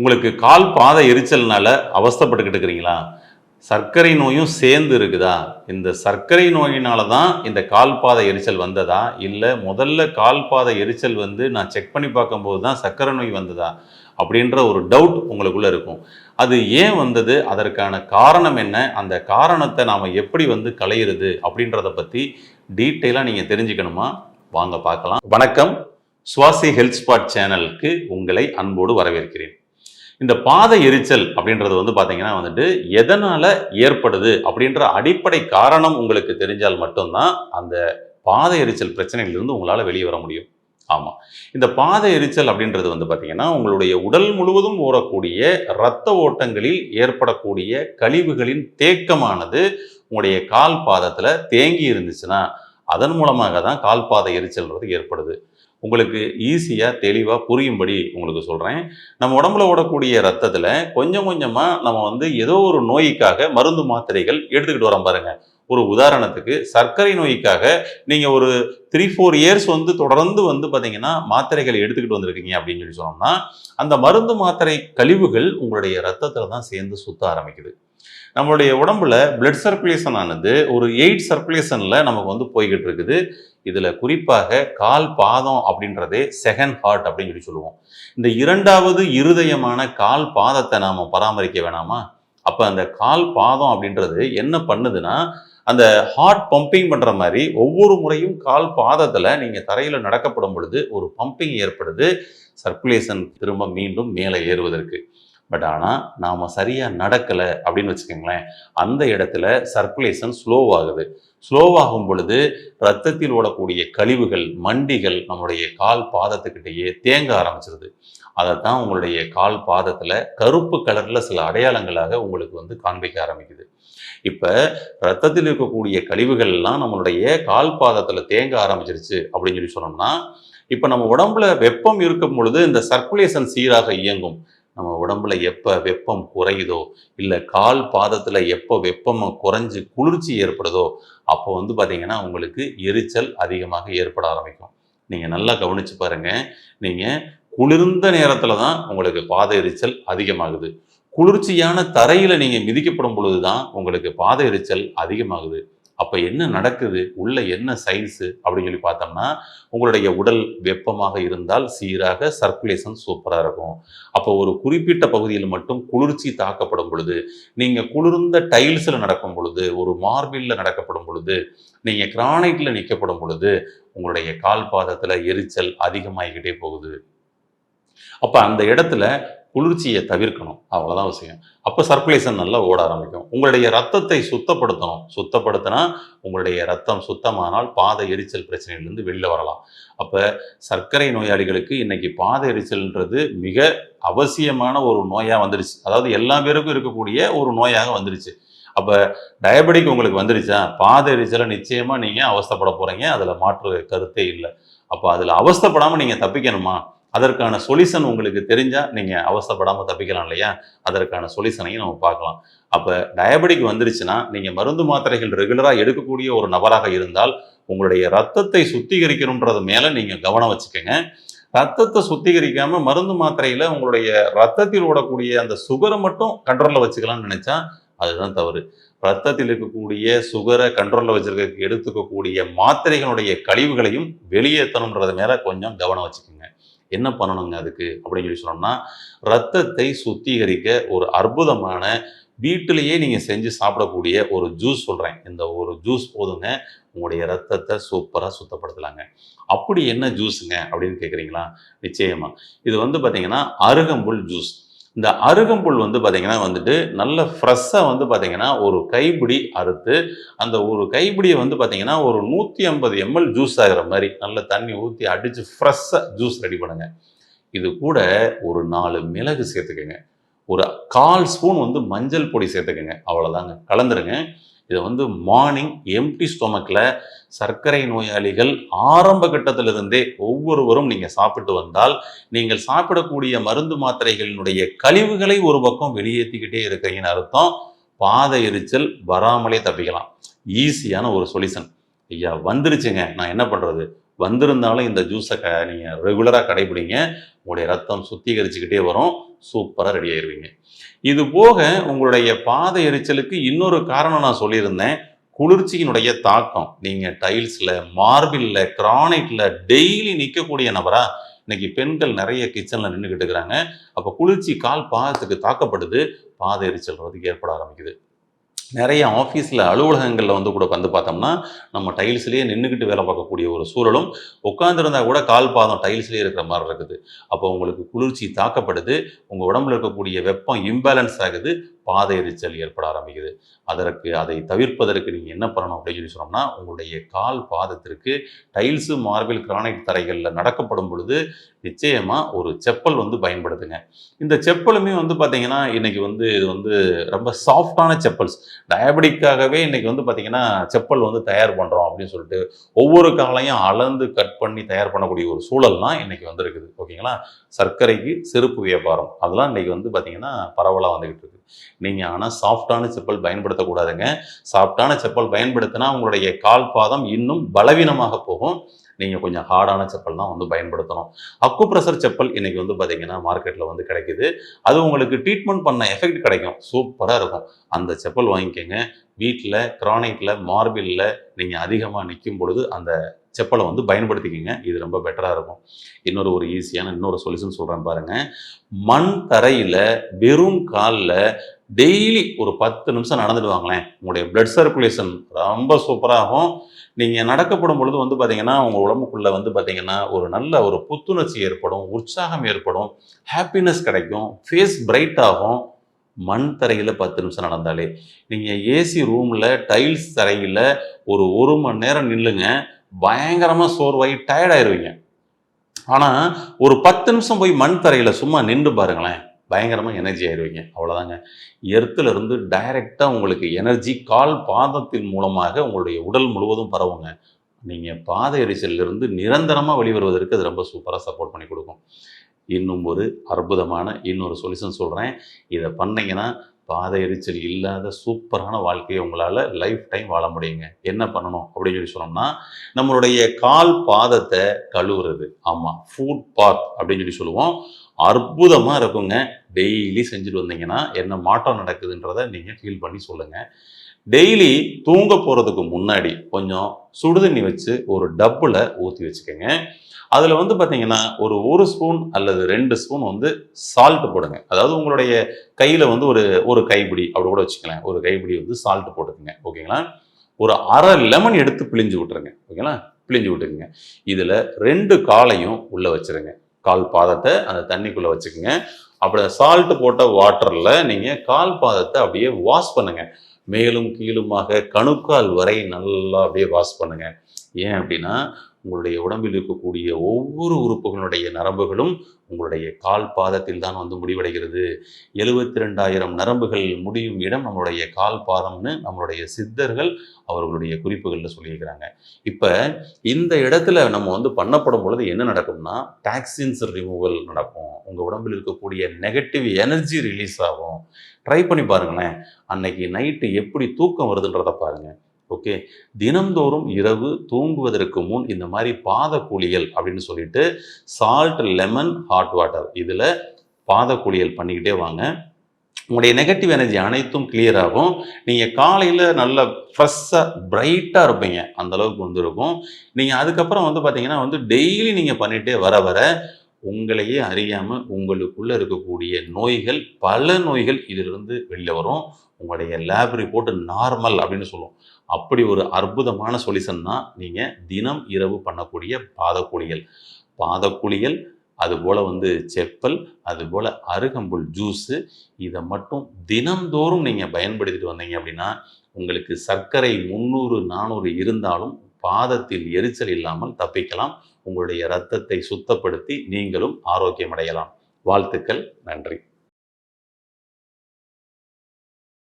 உங்களுக்கு கால் பாத எரிச்சல்னால அவஸ்தைப்பட்டுக்கிட்டு இருக்கிறீங்களா? சர்க்கரை நோயும் சேர்ந்து இருக்குதா? இந்த சர்க்கரை நோயினால தான் இந்த கால்பாத எரிச்சல் வந்ததா? இல்லை முதல்ல கால் பாதை எரிச்சல் வந்து நான் செக் பண்ணி பார்க்கும்போது தான் சர்க்கரை நோய் வந்ததா? அப்படின்ற ஒரு டவுட் உங்களுக்குள்ளே இருக்கும். அது ஏன் வந்தது? அதற்கான காரணம் என்ன? அந்த காரணத்தை நாம் எப்படி வந்து களையிறது? அப்படின்றத பற்றி டீட்டெயிலாக நீங்கள் தெரிஞ்சுக்கணுமா? வாங்க பார்க்கலாம். வணக்கம். சுவாசி ஹெல்த் ஸ்பாட் சேனலுக்கு உங்களை அன்போடு வரவேற்கிறேன். இந்த பாத எரிச்சல் அப்படின்றது வந்து பார்த்தீங்கன்னா வந்துட்டு எதனால் ஏற்படுது அப்படின்ற அடிப்படை காரணம் உங்களுக்கு தெரிஞ்சால் மட்டும்தான் அந்த பாத எரிச்சல் பிரச்சனையிலிருந்து உங்களால் வெளியே வர முடியும். ஆமாம் இந்த பாத எரிச்சல் அப்படின்றது வந்து பார்த்தீங்கன்னா உங்களுடைய உடல் முழுவதும் ஓடக்கூடிய இரத்த ஓட்டங்களில் ஏற்படக்கூடிய கழிவுகளின் தேக்கமானது உங்களுடைய கால் பாதத்தில் தேங்கி இருந்துச்சுன்னா அதன் மூலமாக தான் கால் பாத எரிச்சல்ன்றது ஏற்படுது. உங்களுக்கு ஈஸியாக தெளிவாக புரியும்படி உங்களுக்கு சொல்கிறேன் நம்ம உடம்புல ஓடக்கூடிய ரத்தத்தில் கொஞ்சம் கொஞ்சமாக நம்ம வந்து ஏதோ ஒரு நோய்க்காக மருந்து மாத்திரைகள் எடுத்துக்கிட்டு வரோம் பாருங்கள் ஒரு உதாரணத்துக்கு சர்க்கரை நோய்க்காக நீங்கள் ஒரு த்ரீ ஃபோர் இயர்ஸ் வந்து தொடர்ந்து வந்து பார்த்தீங்கன்னா மாத்திரைகள் எடுத்துக்கிட்டு வந்திருக்கீங்க அப்படின்னு சொல்லி சொன்னோம்னா அந்த மருந்து மாத்திரை கழிவுகள் உங்களுடைய ரத்தத்தில் தான் சேர்ந்து சுத்த ஆரம்பிக்குது. நம்மளுடைய உடம்புல பிளட் சர்க்குலேஷன் ஆனது ஒரு எயிட் சர்க்குலேஷனில் நமக்கு வந்து போய்கிட்டு இருக்குது. இதில் குறிப்பாக கால் பாதம் அப்படின்றதே செகண்ட் ஹார்ட் அப்படின்னு சொல்லி சொல்லுவோம். இந்த இரண்டாவது இருதயமான கால் பாதத்தை நாம் பராமரிக்க வேணாமா? அப்போ அந்த கால் பாதம் அப்படின்றது என்ன பண்ணுதுன்னா அந்த ஹார்ட் பம்பிங் பண்ணுற மாதிரி ஒவ்வொரு முறையும் கால் பாதத்தில் நீங்கள் தரையில் நடக்கப்படும் பொழுது ஒரு பம்பிங் ஏற்படுது. சர்க்குலேஷன் திரும்ப மீண்டும் மேலே ஏறுவதற்கு. பட் ஆனால் நாம் சரியாக நடக்கலை அப்படின்னு வச்சுக்கோங்களேன் அந்த இடத்துல சர்க்குலேஷன் ஸ்லோவாகுது ஸ்லோவாகும் பொழுது ரத்தத்தில் ஓடக்கூடிய கழிவுகள் மண்டிகள் நம்மளுடைய கால் பாதத்துக்கிட்டேயே தேங்க ஆரம்பிச்சிருது. அதைத்தான் உங்களுடைய கால் பாதத்தில் கருப்பு கலரில் சில அடையாளங்களாக உங்களுக்கு வந்து காண்பிக்க ஆரம்பிக்குது. இப்போ ரத்தத்தில் இருக்கக்கூடிய கழிவுகள் எல்லாம் நம்மளுடைய கால் பாதத்தில் தேங்க ஆரம்பிச்சிருச்சு அப்படின்னு சொல்லி சொன்னோம்னா இப்போ நம்ம உடம்புல வெப்பம் இருக்கும் பொழுது இந்த சர்க்குலேஷன் சீராக இயங்கும். நம்ம உடம்புல எப்போ வெப்பம் குறையுதோ இல்லை கால் பாதத்தில் எப்போ வெப்பம் குறைஞ்சு குளிர்ச்சி ஏற்படுதோ அப்போ வந்து பார்த்தீங்கன்னா உங்களுக்கு எரிச்சல் அதிகமாக ஏற்பட ஆரம்பிக்கும். நீங்கள் நல்லா கவனிச்சு பாருங்கள் நீங்கள் குளிர்ந்த நேரத்தில் தான் உங்களுக்கு பாத எரிச்சல் அதிகமாகுது. குளிர்ச்சியான தரையில் நீங்கள் மிதிக்கப்படும் பொழுது தான் உங்களுக்கு பாத எரிச்சல் அதிகமாகுது. அப்போ என்ன நடக்குது? உள்ள என்ன சைன்ஸு அப்படின்னு சொல்லி பார்த்தோம்னா உங்களுடைய உடல் வெப்பமாக இருந்தால் சீராக சர்க்குலேஷன் சூப்பராக இருக்கும். அப்போ ஒரு குறிப்பிட்ட பகுதியில் மட்டும் குளிர்ச்சி தாக்கப்படும் பொழுது நீங்கள் குளிர்ந்த டைல்ஸில் நடக்கும் பொழுது ஒரு மார்பிளில் நடக்கப்படும் பொழுது நீங்கள் கிரானைட்டில் நிற்கப்படும் பொழுது உங்களுடைய கால் பாதத்தில் எரிச்சல் அதிகமாகிக்கிட்டே போகுது. அப்போ அந்த இடத்துல குளிர்ச்சியை தவிர்க்கணும். அவ்வளோதான் விஷயம். அப்போ சர்க்குலேஷன் நல்லா ஓட ஆரம்பிக்கும். உங்களுடைய ரத்தத்தை சுத்தப்படுத்தணும். சுத்தப்படுத்தினா உங்களுடைய ரத்தம் சுத்தமானால் பாத எரிச்சல் பிரச்சனையிலேருந்து வெளியில் வரலாம். அப்போ சர்க்கரை நோயாளிகளுக்கு இன்றைக்கி பாத எரிச்சல்ன்றது மிக அவசியமான ஒரு நோயாக வந்துடுச்சு அதாவது எல்லா பேருக்கும் இருக்கக்கூடிய ஒரு நோயாக வந்துடுச்சு அப்போ டயபெட்டிக் உங்களுக்கு வந்துடுச்சா பாத எரிச்சலை நிச்சயமாக நீங்கள் அவஸ்தைப்பட போகிறீங்க அதில் மாற்று கருத்தே இல்லை. அப்போ அதில் அவஸ்தப்படாமல் நீங்கள் தப்பிக்கணுமா? அதற்கான சொல்யூஷன் உங்களுக்கு தெரிஞ்சால் நீங்கள் அவசரப்படாமல் தப்பிக்கலாம் இல்லையா? அதற்கான சொல்யூஷனையும் நம்ம பார்க்கலாம். அப்போ டயபெட்டிக் வந்துருச்சுன்னா நீங்கள் மருந்து மாத்திரைகள் ரெகுலராக எடுக்கக்கூடிய ஒரு நபராக இருந்தால் உங்களுடைய ரத்தத்தை சுத்திகரிக்கணுன்றது மேலே நீங்கள் கவனம் வச்சுக்கோங்க. ரத்தத்தை சுத்திகரிக்காம மருந்து மாத்திரையில் உங்களுடைய ரத்தத்தில் ஓடக்கூடிய அந்த சுகரை மட்டும் கண்ட்ரோலில் வச்சுக்கலாம்னு நினச்சா அதுதான் தவறு. ரத்தத்தில் இருக்கக்கூடிய சுகரை கண்ட்ரோலில் வச்சிருக்க எடுத்துக்கக்கூடிய மாத்திரைகளுடைய கழிவுகளையும் வெளியேற்றணுன்றது மேலே கொஞ்சம் கவனம் வச்சுக்கோங்க. என்ன பண்ணணுங்க அதுக்கு? அப்படின்னு சொல்லி சொன்னோம்னா ரத்தத்தை சுத்திகரிக்க ஒரு அற்புதமான வீட்டிலேயே நீங்கள் செஞ்சு சாப்பிடக்கூடிய ஒரு ஜூஸ் சொல்கிறேன் இந்த ஒரு ஜூஸ் போதுங்க உங்களுடைய ரத்தத்தை சூப்பராக சுத்தப்படுத்தலாங்க. அப்படி என்ன ஜூஸுங்க அப்படின்னு கேட்குறீங்களா நிச்சயமாக இது வந்து பார்த்திங்கன்னா அருகம்புல் ஜூஸ் இந்த அருகம்புல் வந்து பார்த்தீங்கன்னா வந்துட்டு நல்ல ஃப்ரெஷ்ஷாக வந்து பார்த்தீங்கன்னா ஒரு கைப்பிடி அறுத்து அந்த ஒரு கைப்பிடியை வந்து பார்த்தீங்கன்னா ஒரு நூற்றி ஐம்பது எம்எல் ஜூஸ் ஆகிற மாதிரி நல்ல தண்ணி ஊற்றி அடித்து ஃப்ரெஷ்ஷாக ஜூஸ் ரெடி பண்ணுங்க. இது கூட ஒரு நாலு மிளகு சேர்த்துக்கோங்க. ஒரு கால் ஸ்பூன் வந்து மஞ்சள் பொடி சேர்த்துக்கோங்க. அவ்வளோதாங்க கலந்துருங்க. இதை வந்து மார்னிங் எம்டி ஸ்டொமக்கில் சர்க்கரை நோயாளிகள் ஆரம்ப கட்டத்திலிருந்தே ஒவ்வொருவரும் நீங்கள் சாப்பிட்டு வந்தால் நீங்கள் சாப்பிடக்கூடிய மருந்து மாத்திரைகளினுடைய கழிவுகளை ஒரு பக்கம் வெளியேற்றிக்கிட்டே இருக்கிறீங்கன்னு அர்த்தம். பாத எரிச்சல் வராமலே தப்பிக்கலாம். ஈஸியான ஒரு சொல்யூஷன் ஐயா வந்துருச்சுங்க. நான் என்ன பண்ணுறது வந்திருந்தாலும் இந்த ஜூஸை க நீங்கள் ரெகுலராக கடைபிடிங்க. உங்களுடைய ரத்தம் சுத்திகரிச்சுக்கிட்டே வரும். சூப்பராக ரெடி ஆயிடுவீங்க இது போக உங்களுடைய பாத எரிச்சலுக்கு இன்னொரு காரணம் நான் சொல்லியிருந்தேன். குளிர்ச்சியினுடைய தாக்கம். நீங்கள் டைல்ஸில் மார்பிளில் கிரானைட்டில் டெய்லி நிற்கக்கூடிய நபராக இன்னைக்கு பெண்கள் நிறைய கிச்சனில் நின்றுக்கிட்டு இருக்கிறாங்க. அப்போ குளிர்ச்சி கால் பாதத்துக்கு தாக்கப்படுது. பாத எரிச்சல் வந்து ஏற்பட ஆரம்பிக்குது. நிறைய ஆஃபீஸில் அலுவலகங்களில் வந்து கூட வந்து பார்த்தோம்னா நம்ம டைல்ஸ்லேயே நின்றுக்கிட்டு வேலை பார்க்கக்கூடிய ஒரு சூழலும் உட்காந்துருந்தா கூட கால் பாதம் டைல்ஸ்லேயே இருக்கிற மாதிரி இருக்குது. அப்போ உங்களுக்கு குளிர்ச்சி தாக்கப்படுது உங்கள் உடம்புல இருக்கக்கூடிய வெப்பம் இம்பேலன்ஸ் ஆகுது பாத எரிச்சல் ஏற்பட ஆரம்பிக்குது. அதற்கு அதை தவிர்ப்பதற்கு நீங்கள் என்ன பண்ணணும் அப்படின்னு சொல்லி சொன்னோம்னா உங்களுடைய கால் பாதத்திற்கு டைல்ஸு மார்பிள் கிரானைட் தரைகளில் நடக்கப்படும் பொழுது நிச்சயமாக ஒரு செப்பல் வந்து பயன்படுத்துங்க. இந்த செப்பலுமே வந்து பார்த்தீங்கன்னா இன்றைக்கி வந்து இது வந்து ரொம்ப சாஃப்டான செப்பல்ஸ். டயபெட்டிக்காகவே இன்றைக்கி வந்து பார்த்தீங்கன்னா செப்பல் வந்து தயார் பண்ணுறோம் அப்படின்னு சொல்லிட்டு ஒவ்வொரு காலையும் அளந்து கட் பண்ணி தயார் பண்ணக்கூடிய ஒரு சூழல்லாம் இன்னைக்கு வந்திருக்குது. ஓகேங்களா? சர்க்கரைக்கு செருப்பு வியாபாரம். அதெல்லாம் இன்னைக்கு வந்து பார்த்தீங்கன்னா பரவலாக வந்துகிட்டு இருக்கு. நீங்கள் ஆனால் சாஃப்டான செப்பல் பயன்படுத்தக்கூடாதுங்க. சாஃப்டான செப்பல் பயன்படுத்தினா உங்களுடைய கால் பாதம் இன்னும் பலவீனமாக போகும். நீங்கள் கொஞ்சம் ஹார்டான செப்பல் தான் வந்து பயன்படுத்தணும். அக்கு ப்ரெஷர் செப்பல் இன்னைக்கு வந்து பார்த்தீங்கன்னா மார்க்கெட்டில் வந்து கிடைக்குது. அது உங்களுக்கு ட்ரீட்மெண்ட் பண்ண எஃபெக்ட் கிடைக்கும். சூப்பராக இருக்கும். அந்த செப்பல் வாங்கிக்கோங்க. வீட்டில் கிரானைட்டில் மார்பிளில் நீங்கள் அதிகமாக நிற்கும் பொழுது அந்த செப்பலை வந்து பயன்படுத்திக்கிங்க. இது ரொம்ப பெட்டராக இருக்கும். இன்னொரு ஒரு ஈஸியான இன்னொரு சொல்யூஷன் சொல்கிறேன் பாருங்கள் மண் தரையில் வெறும் காலில் டெய்லி ஒரு பத்து நிமிஷம் நடந்துட்டு வாங்களேன். உங்களுடைய பிளட் சர்க்குலேஷன் ரொம்ப சூப்பராகும் நீங்கள் நடக்கப்படும் பொழுது வந்து பார்த்தீங்கன்னா உங்கள் உடம்புக்குள்ளே வந்து பார்த்தீங்கன்னா ஒரு நல்ல ஒரு புத்துணர்ச்சி ஏற்படும் உற்சாகம் ஏற்படும் ஹாப்பினஸ் கிடைக்கும் ஃபேஸ் பிரைட் ஆகும். மண் தரையில் பத்து நிமிஷம் நடந்தாலே. நீங்கள் ஏசி ரூமில் டைல்ஸ் தரையில் ஒரு ஒரு மணி நேரம் நில்லுங்க. பயங்கரமாக சோர்வாகி டயர்டாயிருவீங்க ஆனால் ஒரு பத்து நிமிஷம் போய் மண் தரையில் சும்மா நின்று பாருங்களேன் பயங்கரமாக எனர்ஜி ஆயிடுவீங்க அவ்வளோதாங்க எர்த்துலேருந்து டைரெக்டாக உங்களுக்கு எனர்ஜி கால் பாதத்தின் மூலமாக உங்களுடைய உடல் முழுவதும் பரவுங்க. நீங்கள் பாத எரிச்சலிருந்து நிரந்தரமாக வெளிவருவதற்கு அது ரொம்ப சூப்பராக சப்போர்ட் பண்ணி கொடுக்கும். இன்னும் ஒரு அற்புதமான இன்னொரு சொல்யூஷன் சொல்கிறேன் இதை பண்ணிங்கன்னா பாத எரிச்சல் இல்லாத சூப்பரான வாழ்க்கையை உங்களால் லைஃப் டைம் வாழ முடியுங்க. என்ன பண்ணணும்? அப்படின்னு சொல்லி சொன்னோம்னா நம்மளுடைய கால் பாதத்தை கழுவுறது. ஆமாம் ஃபுட் பாத் அப்படின்னு சொல்லி சொல்லுவோம். அற்புதமாக இருக்குங்க. டெய்லி செஞ்சுட்டு வந்தீங்கன்னா என்ன மாற்றம் நடக்குதுன்றதை நீங்கள் ஃபீல் பண்ணி சொல்லுங்கள் டெய்லி தூங்க போகிறதுக்கு முன்னாடி கொஞ்சம் சுடுதண்ணி வச்சு ஒரு டப்பில் ஊற்றி வச்சுக்கோங்க. அதில் வந்து பார்த்தீங்கன்னா ஒரு ஒரு ஸ்பூன் அல்லது ரெண்டு ஸ்பூன் வந்து சால்ட் போடுங்க. அதாவது உங்களுடைய கையில் வந்து ஒரு ஒரு கைப்பிடி அப்படி கூட வச்சுக்கலாம் ஒரு கைப்பிடி வந்து சால்ட் போட்டுக்கோங்க. ஓகேங்களா? ஒரு அரை லெமன் எடுத்து பிழிஞ்சு விட்டுருங்க. ஓகேங்களா? பிழிஞ்சு விட்டுக்குங்க. இதில் ரெண்டு காலையும் உள்ளே வச்சிருங்க. கால் பாதத்தை அந்த தண்ணிக்குள்ளே வச்சுக்கோங்க. அப்படி சால்ட் போட்ட வாட்டரில் நீங்கள் கால் பாதத்தை அப்படியே வாஷ் பண்ணுங்கள் மேலும் கீழுமாக கணுக்கால் வரை நல்லா அப்படியே வாஷ் பண்ணுங்கள் ஏன் அப்படின்னா உங்களுடைய உடம்பில் இருக்கக்கூடிய ஒவ்வொரு உறுப்புகளுடைய நரம்புகளும் உங்களுடைய கால் பாதத்தில் தான் வந்து முடிவடைகிறது. எழுபத்தி ரெண்டாயிரம் நரம்புகள் முடியும் இடம் நம்மளுடைய கால் பாதம்னு நம்மளுடைய சித்தர்கள் அவர்களுடைய குறிப்புகளில் சொல்லியிருக்கிறாங்க. இப்போ இந்த இடத்துல நம்ம வந்து பண்ணப்படும் பொழுது என்ன நடக்கும்னா டாக்ஸின்ஸ் ரிமூவல் நடக்கும். உங்கள் உடம்பில் இருக்கக்கூடிய நெகட்டிவ் எனர்ஜி ரிலீஸ் ஆகும். ட்ரை பண்ணி பாருங்களேன். அன்னைக்கு நைட்டு எப்படி தூக்கம் வருதுன்றதை பாருங்கள் ஓகே. தினம்தோறும் இரவு தூங்குவதற்கு முன் இந்த மாதிரி பாத குளியல் அப்படின்னு சொல்லிட்டு சால்ட் லெமன் ஹாட் வாட்டர் இதில் பாத குளியல் பண்ணிக்கிட்டே வாங்க. உங்களுடைய நெகட்டிவ் எனர்ஜி அனைத்தும் கிளியர் ஆகும். நீங்கள் காலையில் நல்ல ஃப்ரெஷ்ஷாக பிரைட்டாக இருப்பீங்க. அந்த அளவுக்கு வந்து இருக்கும் நீங்கள் அதுக்கப்புறம் வந்து பார்த்தீங்கன்னா வந்து டெய்லி நீங்கள் பண்ணிகிட்டே வர வர உங்களையே அறியாமல் உங்களுக்குள்ளே இருக்கக்கூடிய நோய்கள் பல நோய்கள் இதிலிருந்து வெளியில் வரும். உங்களுடைய லேப் ரிப்போர்ட் நார்மல் அப்படின்னு சொல்லுவோம். அப்படி ஒரு அற்புதமான சொல்யூஷன் தான் நீங்கள் தினம் இரவு பண்ணக்கூடிய பாதக்குளியல். பாதக்குளியல் அதுபோல் வந்து செப்பல் அதுபோல் அருகம்புல் ஜூஸு இதை மட்டும் தினம்தோறும் நீங்கள் பயன்படுத்திட்டு வந்தீங்க அப்படின்னா உங்களுக்கு சர்க்கரை முந்நூறு நானூறு இருந்தாலும் பாதத்தில் எரிச்சல் இல்லாமல் தப்பிக்கலாம். உங்களுடைய இரத்தத்தை சுத்தப்படுத்தி நீங்களும் ஆரோக்கியம் அடையலாம் வாழ்த்துக்கள். நன்றி.